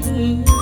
ที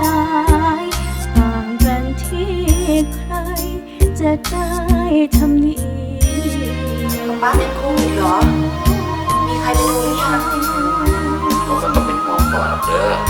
ตายห่างกันที่ใคร จะได้ทำนี้ป้าเป็นคู่เหรอ มีใครเป็นคู่หรือยัง เขาก็ต้องเป็นห่วก่อนเด้อ